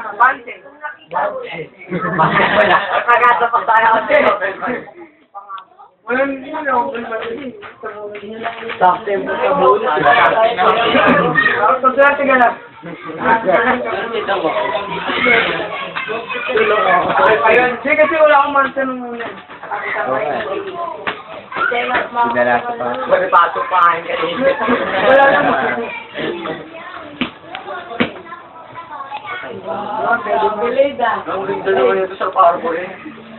Bante. Bakit wala? Kagasa pa tayo kasi. Walang na ako Sakto yung sa bulo. Pagkakati ka lang. Ayun, kasi wala akong mansa nung muna. Pinala ko pa. Pwede pasok pa kain kanina. Wala naman. Ang ganda naman ito sa parko eh.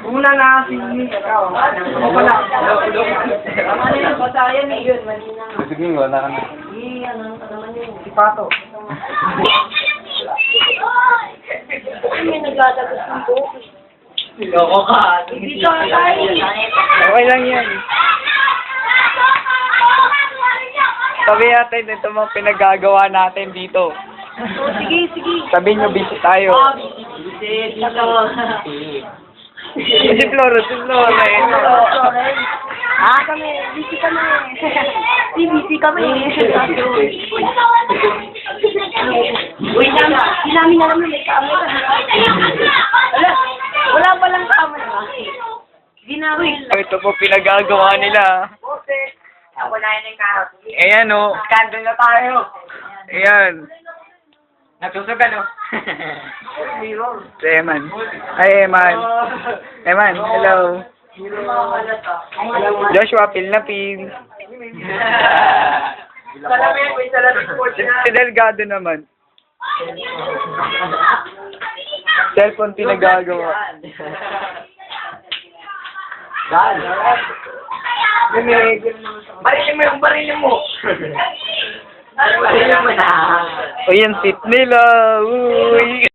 Una na si ikaw. Ako pala. Ano yung basayan eh, yun, malina nga. Sige, wala ka na. Eh, ano, ano naman. Si Pato. Ay, may nagdadagos ng buhok. Loko ka. Dito na tayo. Okay lang yan. Sabi natin, ito mga pinagagawa natin dito. Oh, sige, sige. Sabi nyo, busy tayo. Ah, busy. Dito. Si Floro, si Floro. eh. Ah, kami, busy kami. Si busy kami. Uy, namin, di namin alam na may camera. Wala, wala palang camera. Di namin. Ito po pinagagawa nila. Ako na yun yung karot. Ayan o. Scandal na tayo. Ayan. Nagsusugan oh. Si Eman. Ay, Eman. Eman, hello. Joshua, pil na pil. Salamin, may salamin po Si, si Delgado naman. Cellphone pinagagawa. Dan. Barilin mo yung barilin mo. Mo na. Nila. Uy.